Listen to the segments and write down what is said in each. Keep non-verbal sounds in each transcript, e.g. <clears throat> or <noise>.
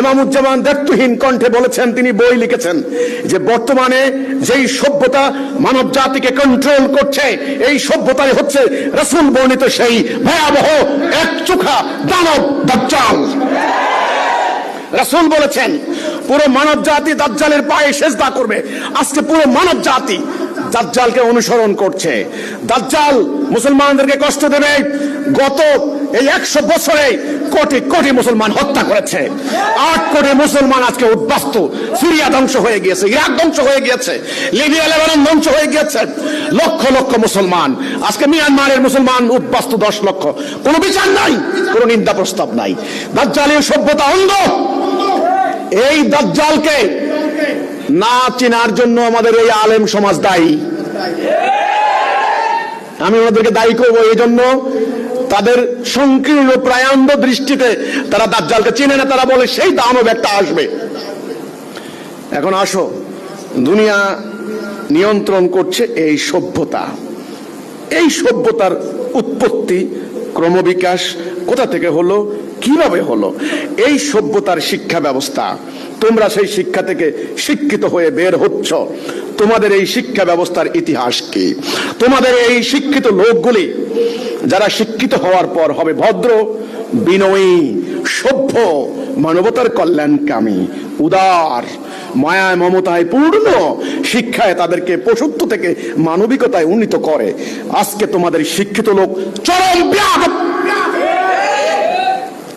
ইমামুজ্জামান দায়িত্বহীন কণ্ঠে বলেছেন, তিনি বই লিখেছেন যে বর্তমানে যেই সভ্যতা মানব জাতিকে কন্ট্রোল করছে, এই সভ্যতাই হচ্ছে রসুল বর্ণিত সেই ভয়াবহ এক চোখা দানব দাজ্জাল। রাসূল বলেছেন, পুরো মানব জাতি দাজ্জালের পায়ে সেজদা করবে। আজকে পুরো মানব জাতি দাজ্জালকে অনুসরণ করছে। দাজ্জাল মুসলমানদেরকে কষ্ট দেবে। গত এই একশো বছরে কোটি কোটি মুসলমান হত্যা করেছে। আট কোটি মুসলমান আজকে উদ্বাস্ত, সিরিয়া ধ্বংস হয়ে গিয়েছে, ইরাক ধ্বংস হয়ে গিয়েছে, লিবিয়া, লেবানন ধ্বংস হয়ে গিয়েছে। লক্ষ লক্ষ মুসলমান, আজকে মিয়ানমারের মুসলমান উদ্বাস্ত দশ লক্ষ। কোনো বিচার নাই, কোনো নিন্দা প্রস্তাব নাই। দাজ্জালের সভ্যতা অন্ধ। এই দাজ্জালকে না চেনার জন্য আমাদের এই আলেম সমাজ দায়ী। আমি ওনাদেরকে দায়ী করব, এই জন্য তাদের সংকীর্ণ প্রায়ান্দ দৃষ্টিতে তারা দাজ্জালকে চেনে না, তারা বলে সেই দানব একটা আসবে। এখন আসো, দুনিয়া নিয়ন্ত্রণ করছে এই সভ্যতা। এই সভ্যতার উৎপত্তি, ক্রমবিকাশ কোথা থেকে হলো, কীভাবে হলো? এই সভ্যতার শিক্ষা ব্যবস্থা, তোমরা সেই শিক্ষা থেকে শিক্ষিত হয়ে বের হচ্ছ। তোমাদের এই শিক্ষা ব্যবস্থার ইতিহাস কি? তোমাদের এই শিক্ষিত লোকগুলি যারা শিক্ষিত হওয়ার পর হবে ভদ্র, বিনয়ী, সভ্য, মানবতার কল্যাণকামী উদার, মায়ায় মমতায় পূর্ণ শিক্ষায় তাদেরকে পশুত্ব থেকে মানবিকতায় উন্নীত করে। আজকে তোমাদের শিক্ষিত লোক চরম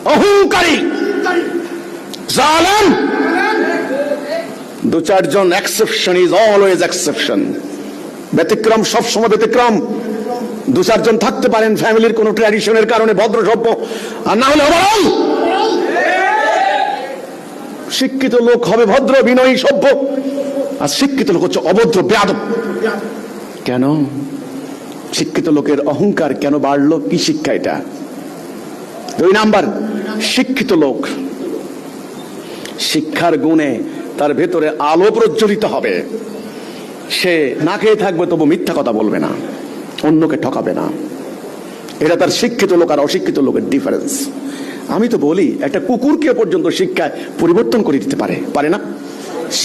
অহংকারী। জালেম। দু চারজন এক্সেপশন ইজ অলওয়েজ এক্সেপশন ব্যতিক্রম সবসময় ব্যতিক্রম। দু চারজন থাকতে পারেন ফ্যামিলির কোনো ট্র্যাডিশনের কারণে ভদ্র সভ্য আর না হলে শিক্ষিত লোক হবে ভদ্র, বিনয়ী, সভ্য। আর শিক্ষিত লোক হচ্ছে অভদ্র, বেয়াদব। কেন? শিক্ষিত লোকের অহংকার কেন বাড়লো? কি শিক্ষা এটা? দুই নাম্বার, শিক্ষিত লোক শিক্ষার গুণে তার ভেতরে আলো প্রজ্বলিত হবে। সে না খেয়ে থাকবে তবু মিথ্যা কথা বলবে না। অন্যকে ঠকাবে না। এটা তার শিক্ষিত লোক আর অশিক্ষিত লোকের ডিফারেন্স আমি তো বলি, একটা কুকুরকে পর্যন্ত শিক্ষায় পরিবর্তন করে দিতে পারে পারে না?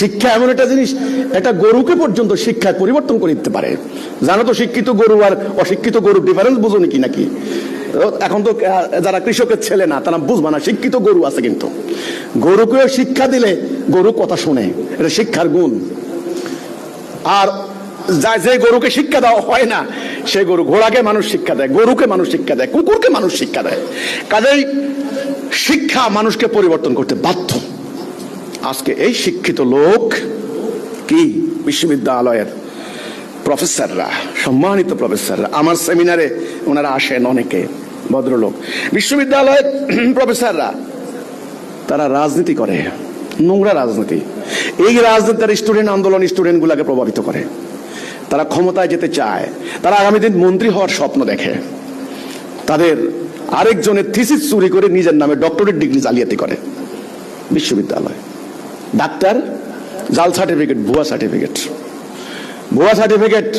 শিক্ষা এমন একটা জিনিস, একটা গরুকে পর্যন্ত শিক্ষায় পরিবর্তন করে দিতে পারে। জানো তো শিক্ষিত গরু আর অশিক্ষিত গরুর ডিফারেন্স বুঝো নাকি নাকি এখন তো যারা কৃষকের ছেলে না, তারা বুঝবে না, শিক্ষিত গরু আছে কিন্তু। গরুকেও শিক্ষা দিলে গরু কথা শুনে, এটা শিক্ষার গুণ। আর যা, যে গরুকে শিক্ষা দেওয়া হয় না সে গরু ঘোড়াকে মানুষ শিক্ষা দেয়, গরুকে মানুষ শিক্ষা দেয়, কুকুরকে মানুষ শিক্ষা দেয়। কাজেই শিক্ষা মানুষকে পরিবর্তন করতে বাধ্য। আজকে এই শিক্ষিত লোক কি? বিশ্ববিদ্যালয়ের প্রফেসররা, সম্মানিত প্রফেসররা। আমার সেমিনারে ওনারা আসেন অনেকে, ভদ্রলোক। বিশ্ববিদ্যালয়ের <clears throat> প্রফেসররা, তারা রাজনীতি করে, নোংরা রাজনীতি। এই রাজনীতি তারা স্টুডেন্ট আন্দোলন স্টুডেন্টগুলোকে প্রভাবিত করে। তারা ক্ষমতায় যেতে চায় তারা আগামী দিন মন্ত্রী হওয়ার স্বপ্ন দেখে। তাদের আরেকজনের থিসিস চুরি করে নিজের নামে ডক্টরেট ডিগ্রি জালিয়াতি করে। বিশ্ববিদ্যালয়। ডাক্তার, জাল সার্টিফিকেট, ভুয়া সার্টিফিকেট। ভুয়া সার্টিফিকেট